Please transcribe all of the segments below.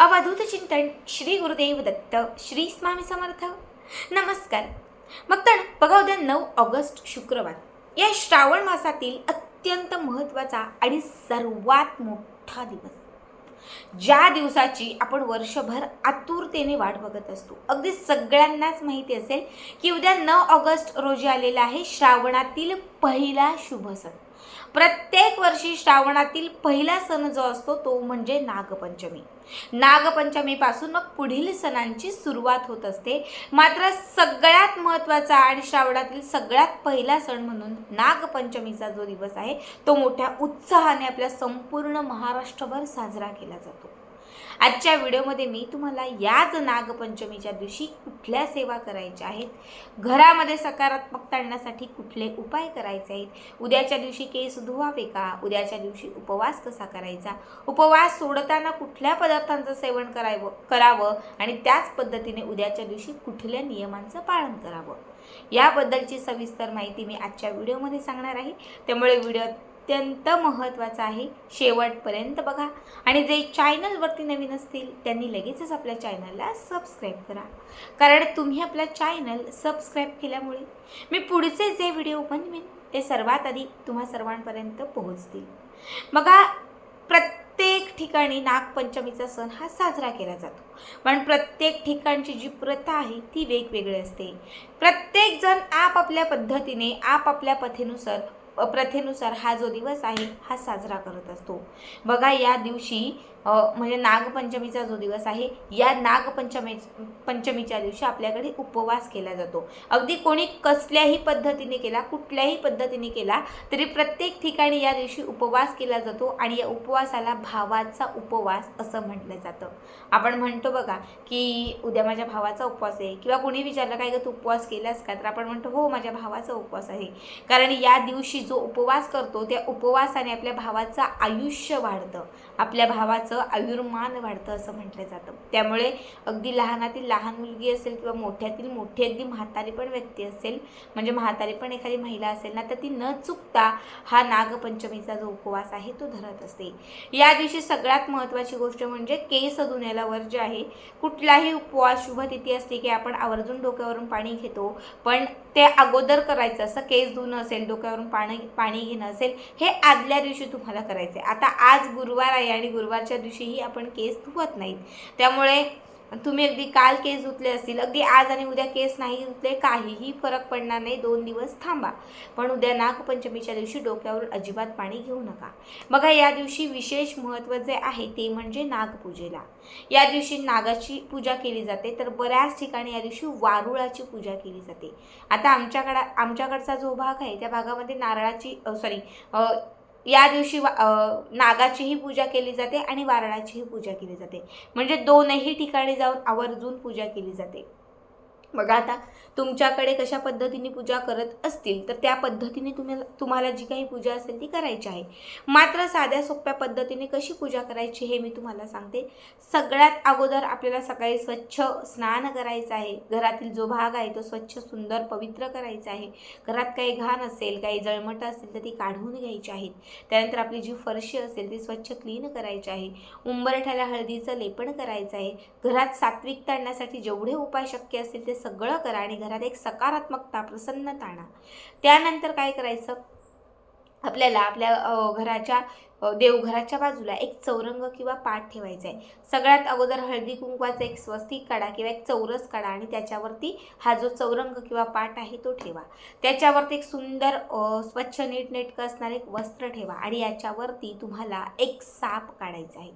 अवधूत चिंतन श्री गुरुदेव दत्त श्री स्वामी समर्थ. नमस्कार. मग तर बघा उद्या नऊ ऑगस्ट शुक्रवार. या श्रावण मासातील अत्यंत महत्त्वाचा आणि सर्वात मोठा दिवस. ज्या दिवसाची आपण वर्षभर आतुरतेने वाट बघत असतो. अगदी सगळ्यांनाच माहिती असेल की उद्या नऊ ऑगस्ट रोजी आलेला आहे श्रावणातील पहिला शुभ सण. प्रत्येक वर्षी श्रावणातील पहिला सण जो असतो तो म्हणजे नागपंचमी. नागपंचमीपासून मग पुढील सणांची सुरुवात होत असते. मात्र सगळ्यात महत्त्वाचा आणि श्रावणातील सगळ्यात पहिला सण म्हणून नागपंचमीचा जो दिवस आहे तो मोठ्या उत्साहाने आपल्या संपूर्ण महाराष्ट्रभर साजरा केला जातो. आजच्या व्हिडिओमध्ये मी तुम्हाला याच नागपंचमीच्या दिवशी कुठल्या सेवा करायच्या आहेत घरामध्ये सकारात्मकता आणण्यासाठी कुठले उपाय करायचे आहेत उद्याच्या दिवशी केस धुवावे का उद्याच्या दिवशी उपवास कसा करायचा उपवास सोडताना कुठल्या पदार्थांचं सेवन करावं करावं आणि त्याच पद्धतीने उद्याच्या दिवशी कुठल्या नियमांचं पालन करावं याबद्दलची सविस्तर माहिती मी आजच्या व्हिडिओमध्ये सांगणार आहे. त्यामुळे व्हिडिओ अत्यंत महत्त्वाचा आहे शेवटपर्यंत बघा. आणि जे चॅनलवरती नवीन असतील त्यांनी लगेचच आपल्या चॅनलला सबस्क्राईब करा. कारण तुम्ही आपला चॅनल सबस्क्राईब केल्यामुळे मी पुढचे जे व्हिडिओ बनवेन ते सर्वात आधी तुम्हा सर्वांपर्यंत पोहोचतील. बघा प्रत्येक ठिकाणी नागपंचमीचा सण हा साजरा केला जातो. पण प्रत्येक ठिकाणची जी प्रथा आहे ती वेगवेगळी असते. प्रत्येकजण आपापल्या पद्धतीने आपापल्या पथेनुसार प्रथेनुसार हा जो दिवस आहे हा साजरा करत असतो. बघा या दिवशी म्हणजे नागपंचमीचा जो दिवस आहे या नागपंचमी पंचमीच्या दिवशी आपल्याकडे उपवास केला जातो. अगदी कोणी कसल्याही पद्धतीने केला कुठल्याही पद्धतीने केला तरी प्रत्येक ठिकाणी या दिवशी उपवास केला जातो आणि या उपवासाला भावाचा उपवास असं म्हटलं जातं. आपण म्हणतो बघा की उद्या माझ्या भावाचा उपवास आहे किंवा कोणी विचारलं काय ग तू उपवास केलास का? तर आपण म्हणतो हो माझ्या भावाचा उपवास आहे. कारण या दिवशी जो उपवास करतो त्या उपवासाने आपल्या भावाचं आयुष्य वाढतं. आपल्या भावाचं आयुर्मान वाढतं असं म्हटलं जातं. त्यामुळे अगदी लहानातील लहान मुलगी असेल किंवा मोठ्यातील मोठी अगदी म्हातारी पण व्यक्ती असेल म्हणजे म्हातारी पण एखादी महिला असेल ना तर ती न चुकता हा नागपंचमीचा जो उपवास आहे तो धरत असते. या दिवशी सगळ्यात महत्त्वाची गोष्ट म्हणजे केस धुण्याला वर्ज्य आहे कुठलाही उपवास शुभ तिथी असते की आपण आवर्जून डोक्यावरून पाणी घेतो पण ते अगोदर करायचं असं केस धुणं असेल डोक्यावरून पाणी पाणी घेणं असेल हे आदल्या दिवशी तुम्हाला करायचं आहे आता आज गुरुवार आहे आणि गुरुवारच्या दिवशीही आपण केस धुवत नाहीत. त्यामुळे तुम्ही अगदी काल केस धुतले असतील अगदी आज आणि उद्या केस नाही धुतले काहीही फरक पडणार नाही. दोन दिवस थांबा. पण उद्या नागपंचमीच्या दिवशी डोक्यावर अजिबात पाणी घेऊ नका. बघा या दिवशी विशेष महत्त्व जे आहे ते म्हणजे नागपूजेला. या दिवशी नागाची पूजा केली जाते तर बऱ्याच ठिकाणी या दिवशी वारुळाची पूजा केली जाते. आता आमच्याकडा आमच्याकडचा जो भाग आहे त्या भागामध्ये नारळाची सॉरी या दिवशी वा- नागाचीही पूजा केली जाते आणि वारळाचीही पूजा केली जाते. म्हणजे दोनही ठिकाणी जाऊन आवर्जून पूजा केली जाते. बघा आता तुमच्याकडे कशा पद्धतीने पूजा करत असतील तर त्या पद्धतीने तुम्ही तुम्हाला जी काही पूजा असेल ती करायची आहे. मात्र साध्या सोप्या पद्धतीने कशी पूजा करायची हे मी तुम्हाला सांगते. सगळ्यात अगोदर आपल्याला सकाळी स्वच्छ स्नान करायचं आहे. घरातील जो भाग आहे तो स्वच्छ सुंदर पवित्र करायचा आहे. घरात काही घाण असेल काही जळमटं असेल तर ती काढून घ्यायची आहेत. त्यानंतर आपली जी फरशी असेल ती स्वच्छ क्लीन करायची आहे. उंबरठ्याला हळदीचं लेपन करायचं आहे. घरात सात्विकता आणण्यासाठी जेवढे उपाय शक्य असतील ते सगळं करा आणि घरात एक सकारात्मकता प्रसन्नता आणा. त्यानंतर काय करायचं? आपल्याला आपल्या घराच्या देवघराच्या बाजूला एक चौरंग किंवा पाठ ठेवायचा आहे सगळ्यात अगोदर हळदी कुंकवाचा एक स्वस्तिक काढा किंवा एक चौरस काढा आणि त्याच्यावरती हा जो चौरंग किंवा पाठ आहे तो ठेवा. त्याच्यावरती एक सुंदर स्वच्छ नीटनेटकं असणारं एक वस्त्र ठेवा आणि याच्यावरती तुम्हाला एक साप काढायचा आहे.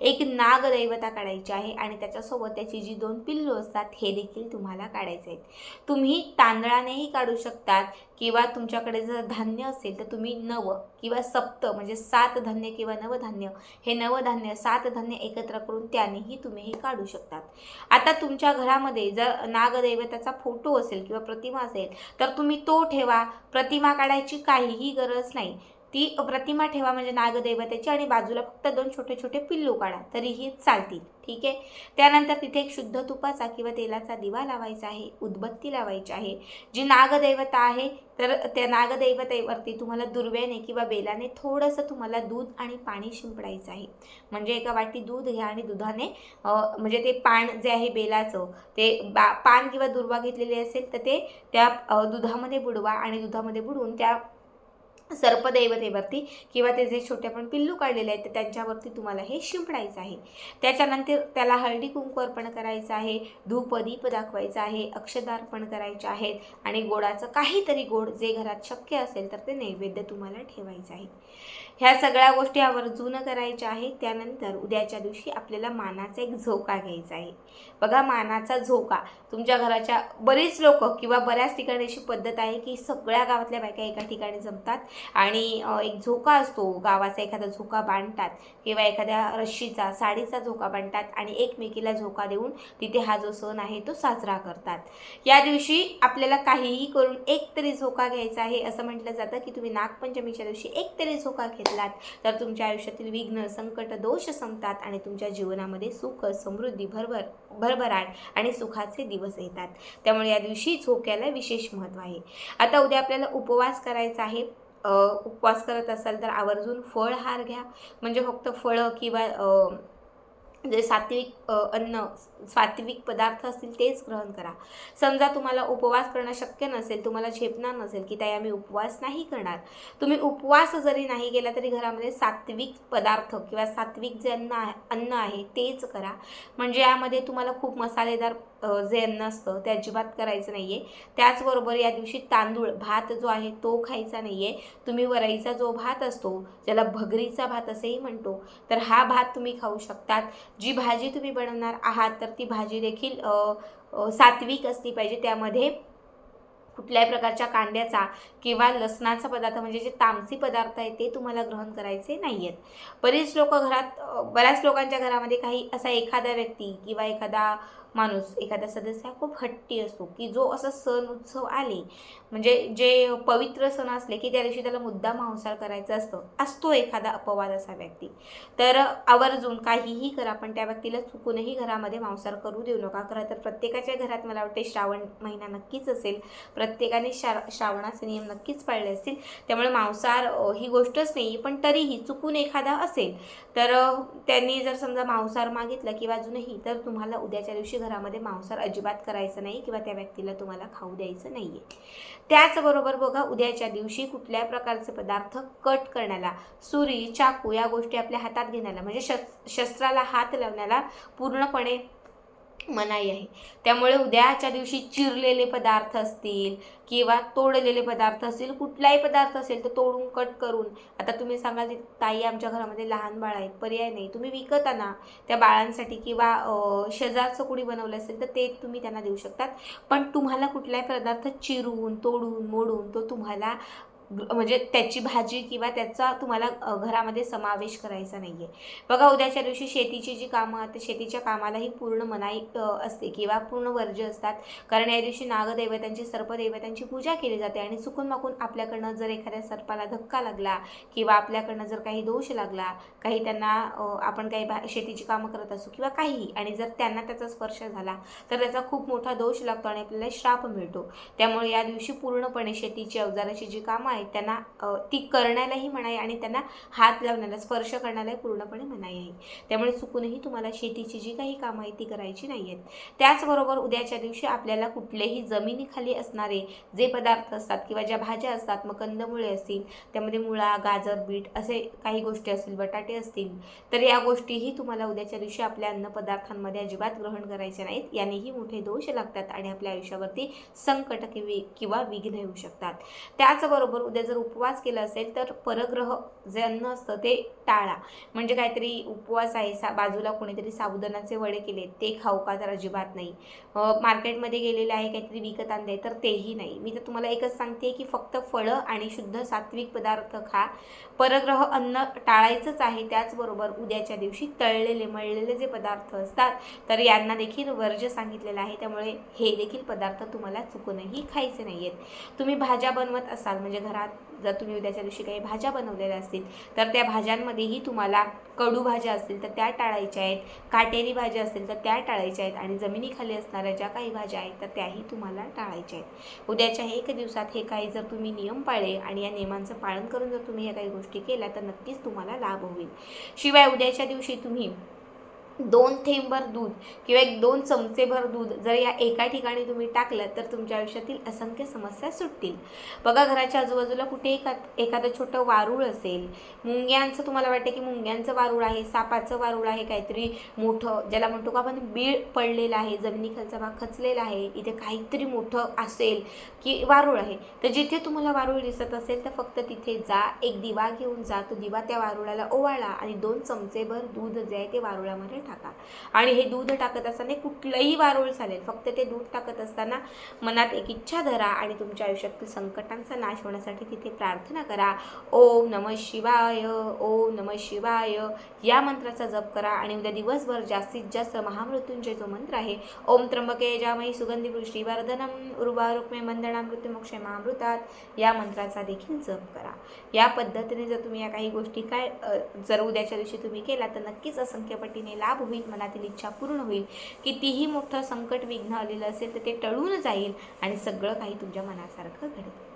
एक नागदैवता काढायची आहे आणि त्याच्यासोबत त्याची जी दोन पिल्लू असतात हे देखील तुम्हाला काढायचे आहेत. तुम्ही तांदळानेही काढू शकतात किंवा तुमच्याकडे जर धान्य असेल तर तुम्ही नव किंवा सप्त म्हणजे सात धान्य किंवा नवधान्य हे नवधान्य सात धान्य एकत्र करून त्यानेही तुम्ही हे काढू शकतात. आता तुमच्या घरामध्ये जर नागदैवताचा फोटो असेल किंवा प्रतिमा असेल तर तुम्ही तो ठेवा. प्रतिमा काढायची काहीही गरज नाही. ती प्रतिमा ठेवा म्हणजे नागदैवतेची आणि बाजूला फक्त दोन छोटे छोटे पिल्लू काढा तरीही चालतील. ठीक आहे? त्यानंतर तिथे एक शुद्ध तुपाचा किंवा तेलाचा दिवा लावायचा आहे उदबत्ती लावायची आहे. जी नागदैवता आहे तर त्या नागदैवतेवरती तुम्हाला दुर्व्याने किंवा बेलाने थोडंसं तुम्हाला दूध आणि पाणी शिंपडायचं आहे. म्हणजे एका वाटी दूध घ्या आणि दुधाने म्हणजे ते पान जे आहे बेलाचं ते बा पान किंवा दुर्वा घेतलेले असेल तर ते त्या दुधामध्ये बुडवा आणि दुधामध्ये बुडवून त्या सर्पदैवतेवरती किंवा ते जे छोटे आपण पिल्लू काढलेले आहेत ते त्यांच्यावरती तुम्हाला हे शिंपडायचं आहे. त्याच्यानंतर त्याला हळदी कुंकू अर्पण करायचं आहे धूप दीप आहे अक्षदार अर्पण करायचे आहेत आणि गोडाचं काहीतरी गोड जे घरात शक्य असेल तर ते नैवेद्य तुम्हाला ठेवायचं आहे. ह्या सगळ्या गोष्टी आवर्जून करायच्या आहेत. त्यानंतर उद्याच्या दिवशी आपल्याला मानाचा एक झोका घ्यायचा आहे. बघा मानाचा झोका. तुमच्या घराच्या बरीच लोक किंवा बऱ्याच ठिकाणी अशी पद्धत आहे की सगळ्या गावातल्या बायका एका ठिकाणी जमतात आणि एक झोका असतो. गावाचा एखादा झोका बांधतात किंवा एखाद्या रश्शीचा साडीचा झोका बांधतात आणि एकमेकीला झोका देऊन तिथे हा जो सण आहे तो साजरा करतात. या दिवशी आपल्याला काहीही करून एक तरी झोका घ्यायचा आहे. असं म्हटलं जातं की तुम्ही नागपंचमीच्या दिवशी एक तरी झोका घेतलात तर तुमच्या आयुष्यातील विघ्न संकट दोष संपतात आणि तुमच्या जीवनामध्ये सुख समृद्धी भरभर भरभराट आणि सुखाचे दिवस येतात. त्यामुळे या दिवशी झोक्याला विशेष महत्त्व आहे. आता उद्या आपल्याला उपवास करायचा आहे. उपवास करत असाल तर आवर्जून फळहार घ्या. म्हणजे फक्त फळं किंवा जे सात्विक अन्न सात्विक पदार्थ असतील तेच ग्रहण करा. समजा तुम्हाला उपवास करणं शक्य नसेल तुम्हाला झेपणार नसेल की ताई आम्ही उपवास नाही करणार. तुम्ही उपवास जरी नाही केला तरी घरामध्ये सात्विक पदार्थ किंवा सात्विक जे अन्न आहे अन्न आहे तेच करा. म्हणजे यामध्ये तुम्हाला खूप मसालेदार जे अन्न असतं ते अजिबात करायचं नाही आहे त्याचबरोबर या दिवशी तांदूळ भात जो आहे तो खायचा नाही आहे तुम्ही वरईचा जो भात असतो ज्याला भगरीचा भात असेही म्हणतो तर हा भात तुम्ही खाऊ शकतात. जी भाजी तुम्ही बनवणार आहात तर ती भाजी देखील सात्विक असली पाहिजे. त्यामध्ये कुठल्याही प्रकारच्या कांद्याचा किंवा लसणाचा पदार्थ म्हणजे जे तामसी पदार्थ आहे ते तुम्हाला ग्रहण करायचे नाही आहेत बरीच लोक घरात बऱ्याच लोकांच्या घरामध्ये काही असा एखादा व्यक्ती किंवा एखादा माणूस एखादा सदस्य हा खूप हट्टी असतो की जो असा सण उत्सव आले म्हणजे जे पवित्र सण असले की त्या दिवशी त्याला मुद्दा मांसाहार करायचा असतं असतो एखादा अपवाद असा व्यक्ती. तर आवर्जून काहीही करा पण त्या व्यक्तीला चुकूनही घरामध्ये मांसाहार करू देऊ नका. खरं तर प्रत्येकाच्या घरात मला वाटते श्रावण महिना नक्कीच असेल. प्रत्येकाने श्रा श्रावणाचे नियम नक्कीच पाळले असतील. त्यामुळे मांसाहार ही गोष्टच नाही पण तरीही चुकून एखादा असेल तर त्यांनी जर समजा मांसाहार मागितलं किंवा अजूनही तर तुम्हाला उद्याच्या दिवशी घरामध्ये मांसाहार अजिबात करायचं नाही किंवा त्या व्यक्तीला तुम्हाला खाऊ द्यायचं नाही आहे त्याचबरोबर बघा उद्याच्या दिवशी कुठल्या प्रकारचे पदार्थ कट करण्याला सुरी चाकू या गोष्टी आपल्या हातात घेण्याला म्हणजे शस्त्राला हात लावण्याला पूर्णपणे मनाई आहे. त्यामुळे उद्याच्या दिवशी चिरलेले पदार्थ असतील किंवा तोडलेले पदार्थ असतील कुठलाही पदार्थ असेल तर तोडून कट करून. आता तुम्ही सांगाल ताई आमच्या घरामध्ये लहान बाळ आहेत पर्याय नाही. तुम्ही विकत आणा त्या बाळांसाठी किंवा शेजारचं कुणी बनवलं असेल तर ते तुम्ही त्यांना देऊ शकतात. पण तुम्हाला कुठलाही पदार्थ चिरून तोडून मोडून तो तुम्हाला म्हणजे त्याची भाजी किंवा त्याचा तुम्हाला घरामध्ये समावेश करायचा नाही आहे बघा उद्याच्या दिवशी शेतीची जी कामं आहेत शेतीच्या कामालाही पूर्ण मनाई असते किंवा पूर्ण वर्ज्य असतात. कारण या दिवशी नागदैवतांची सर्पदैवतांची पूजा केली जाते आणि चुकून माकून आपल्याकडनं जर एखाद्या सर्पाला धक्का लागला किंवा आपल्याकडनं जर काही दोष लागला काही त्यांना आपण काही भा शेतीची कामं करत असू किंवा काहीही आणि जर त्यांना त्याचा स्पर्श झाला तर त्याचा खूप मोठा दोष लागतो आणि आपल्याला श्राप मिळतो. त्यामुळे या दिवशी पूर्णपणे शेतीची अवजाराची जी कामं आहेत त्यांना ती करण्यालाही मनाई आणि त्यांना हात लावण्याला स्पर्श करण्यालाही पूर्णपणे मनाई आहे. त्यामुळे चुकूनही तुम्हाला शेतीची जी काही कामं आहेत ती करायची नाही आहेत. त्याचबरोबर उद्याच्या दिवशी आपल्याला कुठलेही जमिनीखाली असणारे जे पदार्थ असतात किंवा ज्या भाज्या असतात मग कंदमुळे असतील त्यामध्ये मुळा गाजर बीट असे काही गोष्टी असतील बटाटे असतील तर या गोष्टीही तुम्हाला उद्याच्या दिवशी आपल्या अन्नपदार्थांमध्ये अजिबात ग्रहण करायच्या नाहीत. यानेही मोठे दोष लागतात आणि आपल्या आयुष्यावरती संकट किंवा विघ्न येऊ शकतात. त्याचबरोबर उद्या जर उपवास केला असेल तर परग्रह जे अन्न असतं ते टाळा. म्हणजे काहीतरी उपवास आहे सा बाजूला कोणीतरी साबुदाणाचे वडे केले ते खाऊ का तर अजिबात नाही. मार्केटमध्ये गेलेले आहे काहीतरी विकत आणले तर तेही नाही. मी तर तुम्हाला एकच सांगते की फक्त फळं आणि शुद्ध सात्विक पदार्थ खा. परग्रह अन्न टाळायचंच आहे त्याचबरोबर उद्याच्या दिवशी तळलेले मळलेले जे पदार्थ असतात तर यांना देखील वर्ज सांगितलेलं आहे. त्यामुळे हे देखील पदार्थ तुम्हाला चुकूनही खायचे नाही आहेत तुम्ही भाज्या बनवत असाल म्हणजे घरात घरात जर तुम्ही उद्याच्या दिवशी काही भाज्या बनवलेल्या असतील तर त्या भाज्यांमध्येही तुम्हाला कडू भाज्या असतील तर त्या टाळायच्या आहेत. काटेरी भाज्या असतील तर त्या टाळायच्या आहेत. आणि जमिनीखाली असणाऱ्या ज्या काही भाज्या आहेत तर त्याही तुम्हाला टाळायच्या आहेत. उद्याच्या एक दिवसात हे काही जर तुम्ही नियम पाळले आणि या नियमांचं पालन करून जर तुम्ही या काही गोष्टी केल्या तर नक्कीच तुम्हाला लाभ होईल. शिवाय उद्याच्या दिवशी तुम्ही दोन थेंबभर दूध किंवा एक दोन चमचेभर दूध जर या एका ठिकाणी तुम्ही टाकलं तर तुमच्या आयुष्यातील असंख्य समस्या सुटतील. बघा घराच्या आजूबाजूला कुठे एका एखादं छोटं वारूळ असेल मुंग्यांचं तुम्हाला वाटतं की मुंग्यांचं वारूळ आहे सापाचं वारूळ आहे काहीतरी मोठं ज्याला म्हणतो का आपण बीळ पडलेलं आहे जमिनीखालचा भाग खचलेला आहे इथे काहीतरी मोठं असेल की वारूळ आहे. तर जिथे तुम्हाला वारूळ दिसत असेल तर फक्त तिथे जा एक दिवा घेऊन जा तो दिवा त्या वारुळाला ओवाळा आणि दोन चमचेभर दूध जे आहे ते वारुळामध्ये टाका. आणि हे दूध टाकत असताना कुठलंही वारोळ चालेल. फक्त ते दूध टाकत असताना मनात एक इच्छा धरा आणि तुमच्या आयुष्यातील संकटांचा नाश होण्यासाठी तिथे प्रार्थना करा. ओम नम शिवाय ओम नम शिवाय. या मंत्राचा जप करा आणि उद्या दिवसभर जास्तीत जास्त महामृत्यूंचे जो मंत्र आहे ओम त्र्यंबके जामयी सुगंधी पुष्टी वर्धनम उर्वारुक्मे मंदना मृत्युमोक्षे महामृतात या मंत्राचा देखील जप करा. या पद्धतीने जर तुम्ही या काही गोष्टी काय जर उद्याच्या दिवशी तुम्ही केला तर नक्कीच असंख्य पटीने लाभ होईल मनातील इच्छा पूर्ण होईल कितीही मोठं संकट विघ्न आलेलं असेल तर ते टळून जाईल आणि सगळं काही तुमच्या मनासारखं घडेल